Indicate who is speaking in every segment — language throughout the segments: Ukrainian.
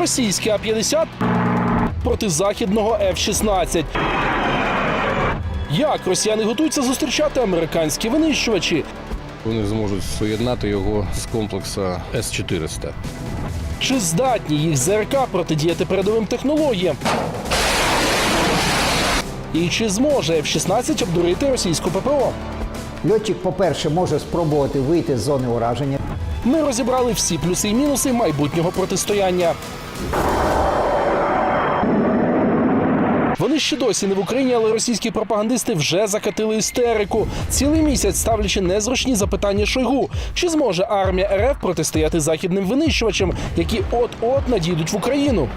Speaker 1: російський А-50 проти західного F-16. Як росіяни готуються зустрічати американські винищувачі?
Speaker 2: Вони зможуть поєднати його з комплексу С-400.
Speaker 1: Чи здатні їх ЗРК протидіяти передовим технологіям? І чи зможе F-16 обдурити російську ППО?
Speaker 3: Льотчик, по-перше, може спробувати вийти з зони ураження.
Speaker 1: Ми розібрали всі плюси і мінуси майбутнього протистояння. Вони ще досі не в Україні, але російські пропагандисти вже закатили істерику. Цілий місяць ставлячи незручні запитання Шойгу. Чи зможе армія РФ протистояти західним винищувачам, які от-от надійдуть в Україну?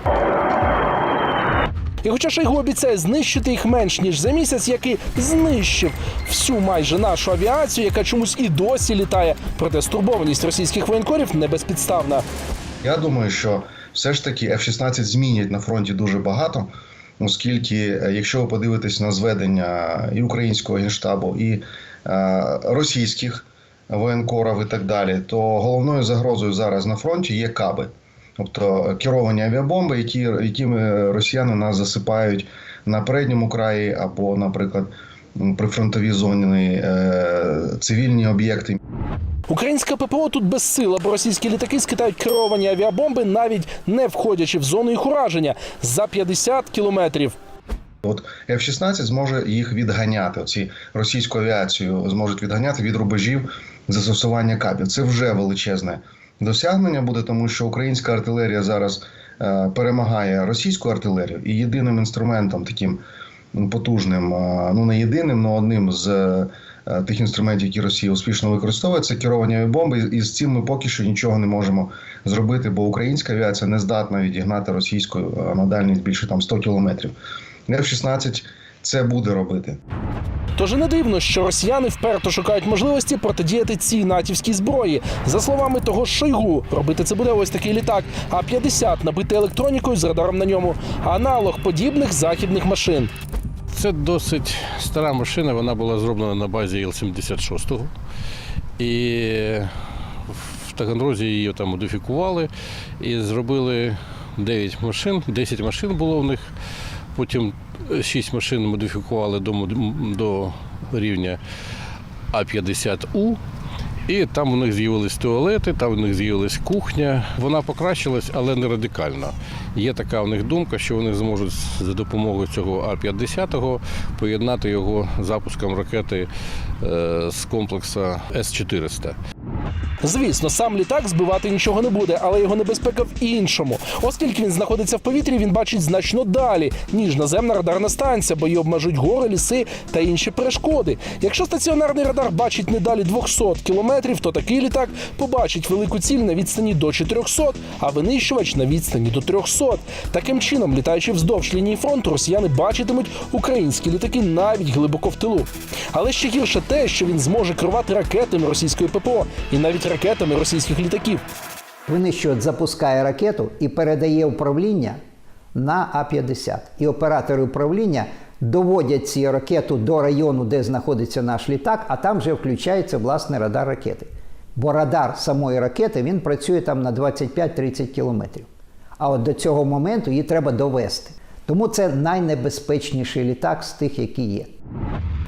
Speaker 1: І хоча Шойгу обіцяє знищити їх менш ніж за місяць, який знищив всю майже нашу авіацію, яка чомусь і досі літає, проте стурбованість російських воєнкорів не безпідставна.
Speaker 4: Я думаю, що все ж таки F-16 змінять на фронті дуже багато, оскільки, е, якщо ви подивитесь на зведення і українського генштабу, і е, російських воєнкорів і так далі, то головною загрозою зараз на фронті є каби, тобто керовані авіабомби, які, якими росіяни нас засипають на передньому краї або, наприклад, прифронтові зони, е, цивільні об'єкти.
Speaker 1: Українська ППО тут безсила, бо російські літаки скидають керовані авіабомби, навіть не входячи в зону їх ураження за 50 кілометрів.
Speaker 4: От F-16 зможе їх відганяти. Оці російську авіацію зможуть відганяти від рубежів застосування кабів. Це вже величезне досягнення буде, тому що українська артилерія зараз е, перемагає російську артилерію, і єдиним інструментом таким потужним, е, ну не єдиним, але одним з тих інструментів, які Росія успішно використовує, це керовані авіабомби. І з цим ми поки що нічого не можемо зробити, бо українська авіація не здатна відігнати російську е, на дальність більше там 100 кілометрів. F-16 це буде робити.
Speaker 1: Тож не дивно, що росіяни вперто шукають можливості протидіяти цій натівській зброї. За словами того ж Шойгу, робити це буде ось такий літак, а 50 набитий електронікою з радаром на ньому. Аналог подібних західних машин.
Speaker 2: Це досить стара машина, вона була зроблена на базі Іл-76. І в Таганрозі її там модифікували і зробили 9 машин, 10 машин було в них. Потім 6 машин модифікували до, до рівня А50У. І там у них з'явились туалети, там у них з'явилась кухня. Вона покращилась, але не радикально. Є така у них думка, що вони зможуть за допомогою цього А-50 поєднати його запуском ракети е, з комплексу С-400.
Speaker 1: Звісно, сам літак збивати нічого не буде, але його небезпека в іншому. Оскільки він знаходиться в повітрі, він бачить значно далі, ніж наземна радарна станція, бо її обмежують гори, ліси та інші перешкоди. Якщо стаціонарний радар бачить не далі 200 кілометрів, то такий літак побачить велику ціль на відстані до 400, а винищувач на відстані до 300. Таким чином, літаючи вздовж лінії фронту, росіяни бачитимуть українські літаки навіть глибоко в тилу. Але ще гірше те, що він зможе керувати ракетами російської ППО і навіть ракетами російських літаків.
Speaker 3: Винищувач запускає ракету і передає управління на А-50. І оператори управління доводять цю ракету до району, де знаходиться наш літак, а там вже включається власне радар ракети. Бо радар самої ракети він працює там на 25-30 кілометрів. А от до цього моменту її треба довести. Тому це найнебезпечніший літак з тих, які є.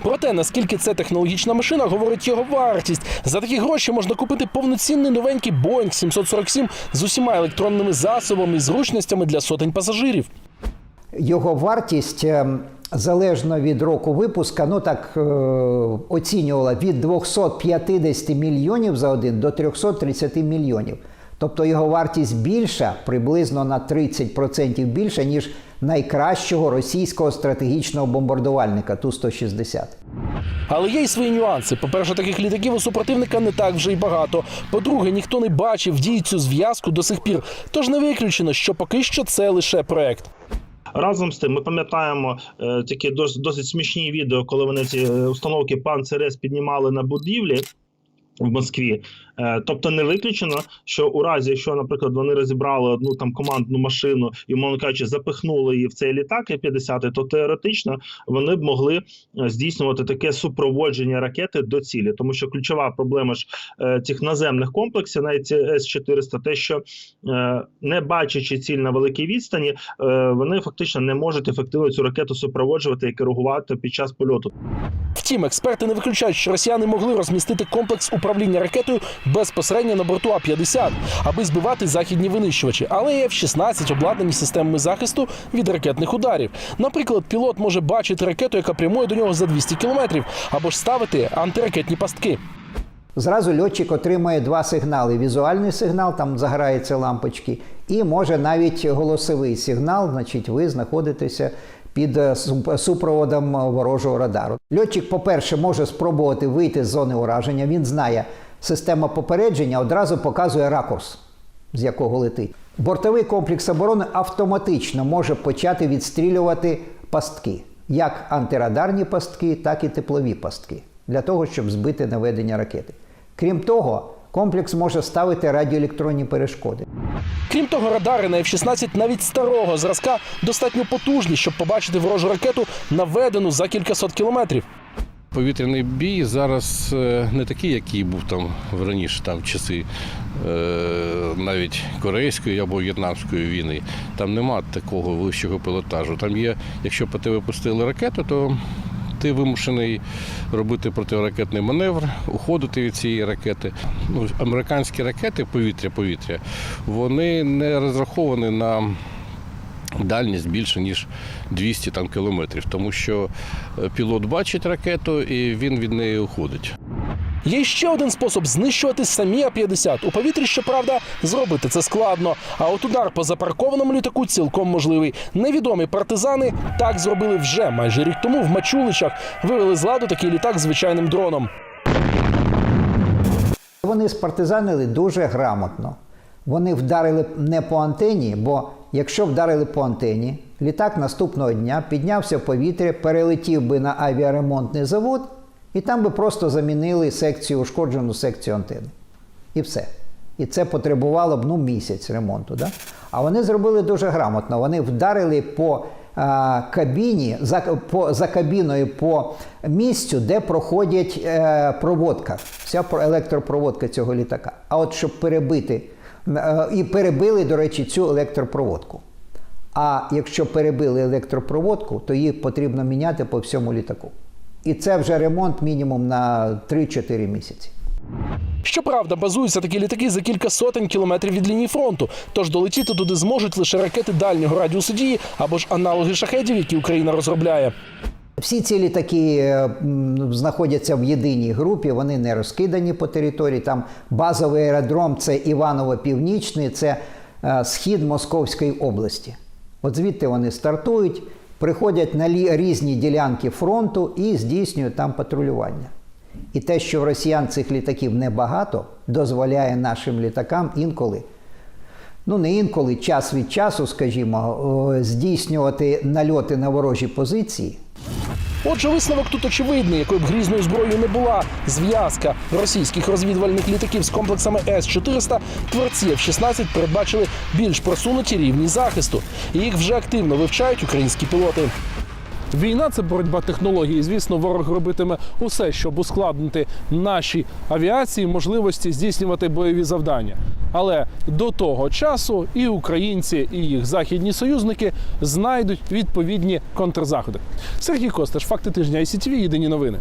Speaker 1: Проте, наскільки це технологічна машина, говорить його вартість. За такі гроші можна купити повноцінний новенький Boeing 747 з усіма електронними засобами і зручностями для сотень пасажирів.
Speaker 3: Його вартість ем, залежно від року випуска, ну так е, оцінювала від 250 мільйонів за один до 330 мільйонів. Тобто його вартість більша, приблизно на 30% більша, ніж найкращого російського стратегічного бомбардувальника Ту-160.
Speaker 1: Але є й свої нюанси. По-перше, таких літаків у супротивника не так вже й багато. По-друге, ніхто не бачив дій цю зв'язку до сих пір. Тож не виключено, що поки що це лише проект.
Speaker 5: Разом з тим, ми пам'ятаємо е, такі досить, досить смішні відео, коли вони ці е, установки Панцерес піднімали на будівлі в Москві. Е, Тобто не виключено, що у разі, якщо, наприклад, вони розібрали одну там командну машину і, мовно кажучи, запихнули її в цей літак F-50, то теоретично вони б могли е, здійснювати таке супроводження ракети до цілі, тому що ключова проблема ж е, цих наземних комплексів, навіть ці С-400, те, що не бачачи ціль на великій відстані, вони фактично не можуть ефективно цю ракету супроводжувати і керувати під час польоту.
Speaker 1: Втім, експерти не виключають, що росіяни могли розмістити комплекс управління ракетою безпосередньо на борту А-50, аби збивати західні винищувачі. Але і F-16 обладнані системами захисту від ракетних ударів. Наприклад, пілот може бачити ракету, яка прямує до нього за 200 кілометрів, або ж ставити антиракетні пастки.
Speaker 3: Зразу льотчик отримує два сигнали: візуальний сигнал, там заграються лампочки, і може навіть голосовий сигнал, значить, ви знаходитеся під е, супроводом ворожого радару. Льотчик, по-перше, може спробувати вийти з зони ураження. Він знає, система попередження одразу показує ракурс, з якого летить. Бортовий комплекс оборони автоматично може почати відстрілювати пастки, як антирадарні пастки, так і теплові пастки, для того, щоб збити наведення ракети. Крім того, комплекс може ставити радіоелектронні перешкоди.
Speaker 1: Крім того, радари на F-16 навіть старого зразка достатньо потужні, щоб побачити ворожу ракету наведену за кількасот кілометрів.
Speaker 2: Повітряний бій зараз е, не такий, який був там в раніше там часи е, навіть корейської або в'єтнамської війни. Там нема такого вищого пілотажу. Там є, якщо по тебе пустили ракету, то ти вимушений робити протиракетний маневр, уходити від цієї ракети. Ну, американські ракети повітря-повітря, вони не розраховані на дальність більше ніж 200 там, кілометрів, тому що е, пілот бачить ракету і він від неї уходить.
Speaker 1: Є ще один спосіб знищувати самі А-50. У повітрі, щоправда, зробити це складно. А от удар по запаркованому літаку цілком можливий. Невідомі партизани так зробили вже майже рік тому в Мачуличах. Вивели з ладу такий літак звичайним дроном.
Speaker 3: Вони спартизанили дуже грамотно. Вони вдарили не по антені, бо якщо вдарили по антені, літак наступного дня піднявся в повітря, перелетів би на авіаремонтний завод, і там би просто замінили секцію, ушкоджену секцію антени. І все. І це потребувало б ну, місяць ремонту. Да? А вони зробили дуже грамотно. Вони вдарили по а, кабіні, за, по, за кабіною по місцю, де проходять е, проводка, вся про- електропроводка цього літака. А от щоб перебити, і перебили, до речі, цю електропроводку. А якщо перебили електропроводку, то її потрібно міняти по всьому літаку. І це вже ремонт мінімум на 3-4 місяці.
Speaker 1: Щоправда, базуються такі літаки за кілька сотень кілометрів від лінії фронту. Тож долетіти туди зможуть лише ракети дальнього радіусу дії або ж аналоги шахедів, які Україна розробляє.
Speaker 3: Всі ці літаки е, знаходяться в єдиній групі, вони не розкидані по території. Там базовий аеродром це Іваново-Північний, це е, схід Московської області. От звідти вони стартують, приходять на різні ділянки фронту і здійснюють там патрулювання. І те, що в росіян цих літаків небагато, дозволяє нашим літакам інколи ну не інколи, час від часу, скажімо, здійснювати нальоти на ворожі позиції.
Speaker 1: Отже, висновок тут очевидний, якою б грізною зброєю не була зв'язка російських розвідувальних літаків з комплексами С-400, творці F-16 передбачили більш просунуті рівні захисту. Їх вже активно вивчають українські пілоти. Війна це боротьба технологій. Звісно, ворог робитиме усе, щоб ускладнити наші авіації можливості здійснювати бойові завдання. Але до того часу і українці, і їх західні союзники знайдуть відповідні контрзаходи. Сергій Косташ, факти тижня ICTV, єдині новини.